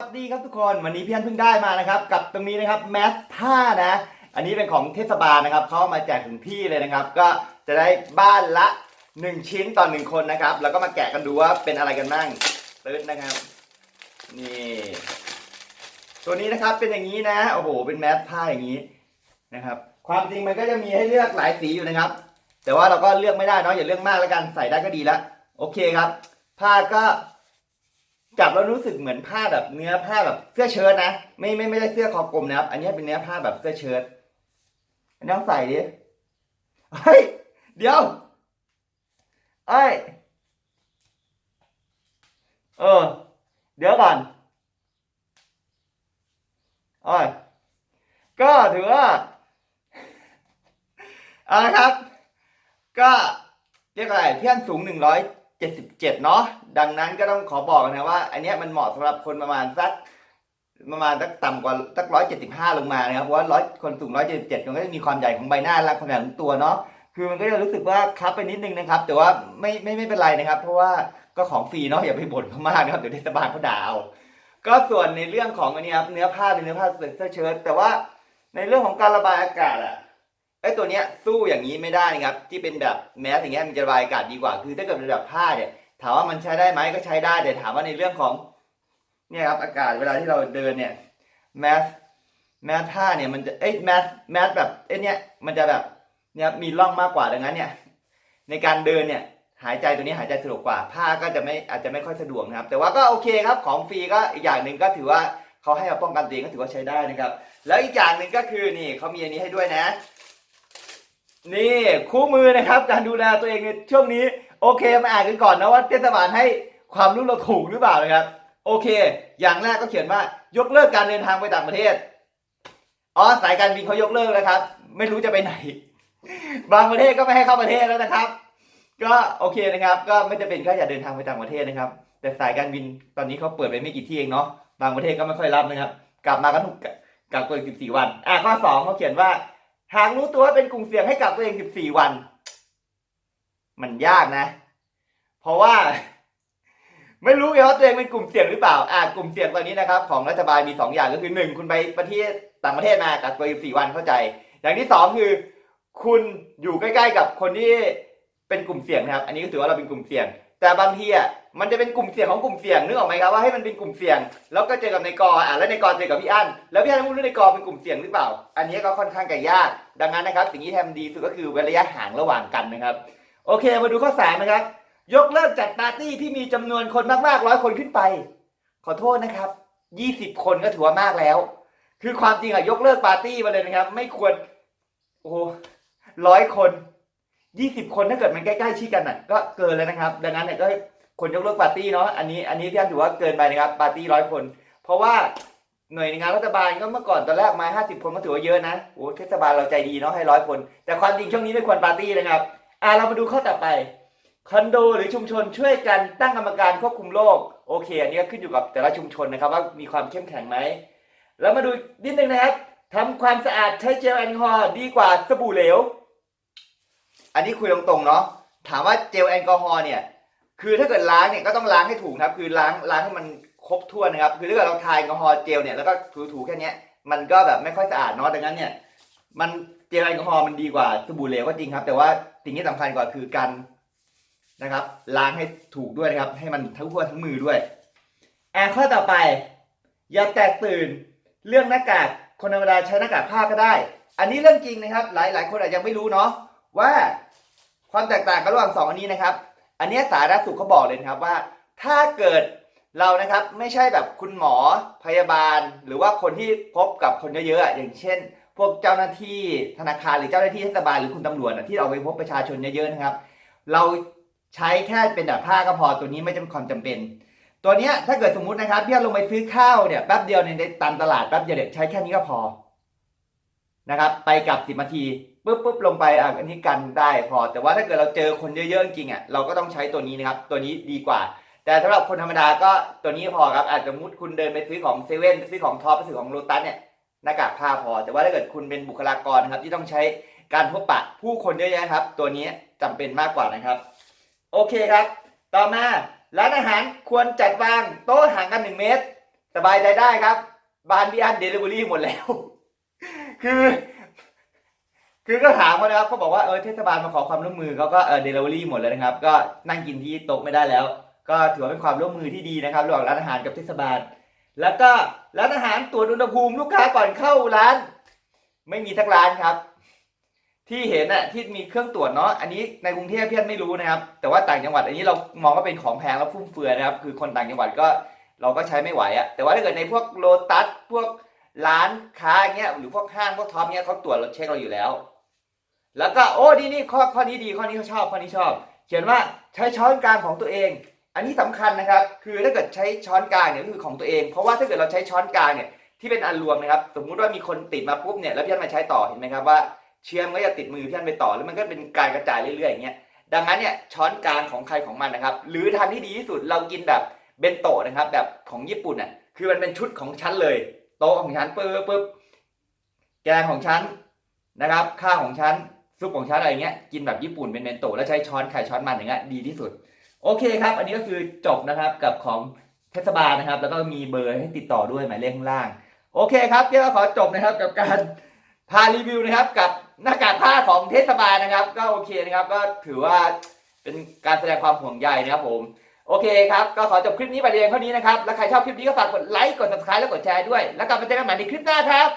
สวัสดีครับทุกคนวันนี้พี่อันเพิ่งได้มานะครับกับตรงนี้นะครับแมสผ้านะ อันนี้เป็นของเทศบาลนะครับเขาเอามาแจกถึงที่เลยนะครับ ก็จะได้บ้านละ 1 ชิ้นต่อหนึ่งคนนะครับ แล้วก็มาแกะกันดูว่าเป็นอะไรกันบ้างตื้นนะครับนี่ตัวนี้นะครับเป็นอย่างนี้นะโอ้โหเป็นแมสผ้าอย่างนี้นะครับ ความจริงมันก็จะมีให้เลือกหลายสีอยู่นะครับ แต่ว่าเราก็เลือกไม่ได้เนาะอย่าเลือกมากแล้วกันใส่ได้ก็ดีแล้วโอเคครับ ผ้าก็ จับแล้วรู้สึกเหมือนผ้าแบบเนื้อผ้าแบบเสื้อเชิ้ตนะไม่ไม่ไม่ได้เสื้อคอกลมนะครับ อันนี้เป็นเนื้อผ้าแบบเสื้อเชิ้ตอันนี้ต้องใส่ดิเฮ้ยเดี๋ยวเอ้ยเออ เดี๋ยวก่อนอ้ยก็ถือว่าเอาละครับ ก็เรียกอะไรเพื่อนสูงหนึ่งร้อย 77 เนาะดังนั้นก็ต้องขอบอกนะว่า อันนี้มันเหมาะสำหรับคนประมาณสักประมาณสักต่ำกว่าสัก175ลงมานะครับเพราะว่าร้อยคนสูง177มันก็จะมีความใหญ่ของใบหน้าและความใหญ่ของตัวเนาะคือมันก็จะรู้สึกว่าคับไปนิดนึงนะครับ แต่ว่าไม่ไม่ไม่เป็นไรนะครับ เพราะว่าก็ของฟรีเนาะอย่าไปบ่นเขามากนะครับเดี๋ยวเทศบาลเขาด่าเอาก็ส่วนในเรื่องของอันนี้ครับเนื้อผ้าเป็นเนื้อผ้าเสื้อเชิ้ตแต่ว่าในเรื่องของการระบายอากาศอะ ไอ้ตัวเนี้ยสู้อย่างนี้ไม่ได้นะครับ ที่เป็นแบบแมสอย่างเงี้ยมันจะระบายอากาศดีกว่า คือถ้าเกิดเป็นแบบผ้าเนี่ยถามว่ามันใช้ได้ไหมก็ใช้ได้แต่ถามว่าในเรื่องของเนี่ยครับอากาศเวลาที่เราเดินเนี่ยแมสแมสผ้าเนี่ยมันจะเอ้ยแมสแมสแบบไอ้เนี้ยมันจะแบบเนี่ยมีร่องมากกว่าดังนั้นเนี่ยในการเดินเนี่ยหายใจตัวนี้หายใจสะดวกกว่าผ้าก็จะไม่อาจจะไม่ค่อยสะดวกนะครับ แต่ว่าก็โอเคครับของฟรีก็อีกอย่างหนึ่งก็ถือว่าเขาให้มาป้องกันตัวเองก็ถือว่าใช้ได้นะครับ แล้วอีกอย่างหนึ่งก็คือนี่เขามีอันนี้ให้ด้วยนะ นี่คู่มือนะครับการดูแลตัวเองในช่วงนี้ โอเคมาอ่านกันก่อนนะว่าเทศบาลให้ความรู้เราถูกหรือเปล่านะครับ โอเค อย่างแรกก็เขียนว่ายกเลิกการเดินทางไปต่างประเทศอ๋อสายการบินเขายกเลิกแล้วครับ ไม่รู้จะไปไหน บางประเทศก็ไม่ให้เข้าประเทศแล้วนะครับ ก็โอเคนะครับ ก็ไม่จะเป็นแค่อย่าเดินทางไปต่างประเทศนะครับ แต่สายการบินตอนนี้เขาเปิดไปไม่กี่ที่เองเนาะบางประเทศก็ไม่ค่อยรับนะครับ กลับมาก็ถูกกักตัวอีก14วัน อะข้อ2เขาเขียนว่า หากรู้ตัวว่าเป็นกลุ่มเสี่ยงให้กักตัวเอง 14 วัน มันยากนะ เพราะว่า ไม่รู้ไงว่าตัวเองเป็นกลุ่มเสี่ยงหรือเปล่า อ่ากลุ่มเสี่ยงตอนนี้นะครับ ของรัฐบาลมี 2 อย่างก็คือ 1 คุณไปประเทศต่างประเทศมากักตัว 14 วันเข้าใจ อย่างที่ 2 คือ คุณอยู่ใกล้ ๆ กับคนที่เป็นกลุ่มเสี่ยงนะครับ อันนี้ก็ถือว่าเราเป็นกลุ่มเสี่ยง แต่บางทีอะมันจะเป็นกลุ่มเสี่ยงของกลุ่มเสี่ยงนึกออกไหมครับว่าให้มันเป็นกลุ่มเสี่ยง แล้วก็เจอกับในกออะแล้วในกอเจอกับพี่อั้นแล้วพี่อั้นไม่รู้ในกอเป็นกลุ่มเสี่ยงหรือเปล่า อันนี้ก็ค่อนข้างจะยาก ดังนั้นนะครับ สิ่งที่ทำดีสุดก็คือเว้นระยะห่างระหว่างกันนะครับ โอเคมาดูข้อสามนะครับ ยกเลิกจัดปาร์ตี้ที่มีจำนวนคนมากๆร้อยคนขึ้นไป ขอโทษนะครับยี่สิบคนก็ถือว่ามากแล้ว คือความจริงอะยกเลิกปาร์ตี้มาเลยนะครับ ไม่ควรโอ้ร้อยคน ยี่สิบคนถ้าเกิดมันใกล้ๆชิดกันอะก็เกินแล้วนะครับ ดังนั้นเนี่ยก็ควรยกเลิกปาร์ตี้เนาะอันนี้อันนี้พี่ถือว่าเกินไปนะครับปาร์ตี้ร้อยคน เพราะว่าหน่วยงานรัฐบาลก็เมื่อก่อนตอนแรกมาห้าสิบคนก็ถือว่าเยอะนะโอ้เทศบาลเราใจดีเนาะให้ร้อยคน แต่ความจริงช่วงนี้ไม่ควรปาร์ตี้นะครับอ่าเรามาดูข้อต่อไปคอนโดหรือชุมชนช่วยกันตั้งกรรมการควบคุมโรคโอเค อันนี้ก็ขึ้นอยู่กับแต่ละชุมชนนะครับ ว่ามีความเข้มแข็งไหมแล้วมาดูนิดนึงนะครับทำความสะอาดใช้เจลแอลกอฮอล์ดีกว่าสบู่เหลว อันนี้คุยตรงๆเนาะถามว่าเจลแอลกอฮอล์เนี่ยคือถ้าเกิดล้างเนี่ยก็ต้องล้างให้ถูกครับ คือล้างล้างให้มันครบถ้วนนะครับ คือถ้าเกิดเราทายแอลกอฮอล์เจลเนี่ยแล้วก็ถูๆแค่เนี้ยมันก็แบบไม่ค่อยสะอาดเนาะดังนั้นเนี่ยมันเจลแอลกอฮอล์มันดีกว่าสบู่เหลวก็จริงครับ แต่ว่าสิ่งที่สำคัญกว่าคือการนะครับ ล้างให้ถูกด้วยนะครับ ให้มันทั้งทั่วทั้งมือด้วยแอะข้อต่อไป อย่าแตกตื่น เรื่องหน้ากากคนธรรมดาใช้หน้ากากผ้าก็ได้ อันนี้เรื่องจริงนะครับ หลายหลายคนอาจจะยังไม่รู้เนาะ ว่าความแตกต่างกันระหว่างสองอันนี้นะครับ อันเนี้ยสาธารณสุขเขาบอกเลยนะครับว่า ถ้าเกิดเรานะครับไม่ใช่แบบคุณหมอพยาบาล หรือว่าคนที่พบกับคนเยอะๆอย่างเช่น พวกเจ้าหน้าที่ธนาคารหรือเจ้าหน้าที่เทศบาลหรือคุณตำรวจที่เราไปพบประชาชนเยอะๆนะครับ เราใช้แค่เป็นแบบผ้าก็พอตัวนี้ไม่จำเป็นความจำเป็น ตัวเนี้ยถ้าเกิดสมมุตินะครับพี่ลงไปซื้อข้าวเนี่ยแป๊บเดียวในตามตลาดแป๊บเดียวเด็กใช้แค่นี้ก็พอนะครับ ไปกลับสิบนาที ปุ๊บปุ๊บลงไปอะอันนี้กันได้พอ แต่ว่าถ้าเกิดเราเจอคนเยอะๆจริงอะเราก็ต้องใช้ตัวนี้นะครับตัวนี้ดีกว่า แต่สำหรับคนธรรมดาก็ตัวนี้พอครับอาจจะมุดคุณเดินไปซื้อของเซเว่นซื้อของท็อปไปซื้อของโลตัสเนี่ยหน้ากากผ้าพอ แต่ว่าถ้าเกิดคุณเป็นบุคลากรครับที่ต้องใช้การพบปะผู้คนเยอะแยะครับ ตัวนี้จำเป็นมากกว่านะครับ โอเคครับ ต่อมาร้านอาหารควรจัดวางโต๊ะห่างกัน1เมตร สบายใจได้ครับ บานพี่อันเดลิเวอรี่หมดแล้ว คือ คือก็ถามเขานะครับเขาบอกว่าเออเทศบาลมาขอความร่วมมือเขาก็เออเดลิเวอรี่หมดแล้วนะครับ ก็นั่งกินที่โต๊ะไม่ได้แล้ว ก็ถือว่าเป็นความร่วมมือที่ดีนะครับระหว่างร้านอาหารกับเทศบาล แล้วก็ร้านอาหารตรวจอุณหภูมิลูกค้าก่อนเข้าร้าน ไม่มีทักร้านครับ ที่เห็นน่ะที่มีเครื่องตรวจเนาะอันนี้ในกรุงเทพเพี่อนไม่รู้นะครับ แต่ว่าต่างจังหวัดอันนี้เรามองว่าเป็นของแพงแล้วฟุ่มเฟือยนะครับ คือคนต่างจังหวัดก็เราก็ใช้ไม่ไหวอะแต่ว่าถ้าเกิดในพวกโลตัสพวกร้านค้าเงี้ยหรือพวกห้างพวกท็อปเงี้ยเขาตรวจเราเช็คเราอยู่แล้ว แล้วก็โอ้ดีนี่ข้อข้อนี้ดีข้อนี้เขาชอบข้อนี้ชอบ เขียนว่าใช้ช้อนกลางของตัวเอง อันนี้สำคัญนะครับ คือถ้าเกิดใช้ช้อนกลางเนี่ยคือของตัวเอง เพราะว่าถ้าเกิดเราใช้ช้อนกลางเนี่ยที่เป็นอันรวมนะครับ สมมุติว่ามีคนติดมาปุ๊บเนี่ยแล้วพี่อันมาใช้ต่อเห็นไหมครับว่าเชื้อมก็จะติดมือพี่อันไปต่อแล้วมันก็เป็นการกระจายเรื่อยๆอย่างเงี้ยดังนั้นเนี่ยช้อนกลางของใครของมันนะครับ หรือทางที่ดีที่สุดเรากินแบบเบนโตะนะครับ แบบของญี่ปุ่นอะคือมันเป็นชุดของชั้นเลยโต๊ะของชั้นปึ๊บปึ๊บแกงของชั้นนะครับข้าวของชั้น ซุปของชั้นอะไรเงี้ยกินแบบญี่ปุ่นเป็นเบนโตะแล้วใช้ช้อนไข่ช้อนมันอย่างเงี้ยดีที่สุด โอเคครับ อันนี้ก็คือจบนะครับกับของเทศบาลนะครับ แล้วก็มีเบอร์ให้ติดต่อด้วยหมายเลขข้างล่าง โอเคครับเดี๋ยวเราขอจบนะครับกับการพารีวิวนะครับ กับหน้ากากผ้าของเทศบาลนะครับ ก็โอเคนะครับ ก็ถือว่าเป็นการแสดงความห่วงใยนะครับผมโอเคครับ ก็ขอจบคลิปนี้ไปเพียงเท่านี้นะครับ แล้วใครชอบคลิปนี้ก็ฝากกดไลค์ กด subscribe และกดแชร์ด้วย แล้วกลับมาเจอกันใหม่ในคลิปหน้าครับ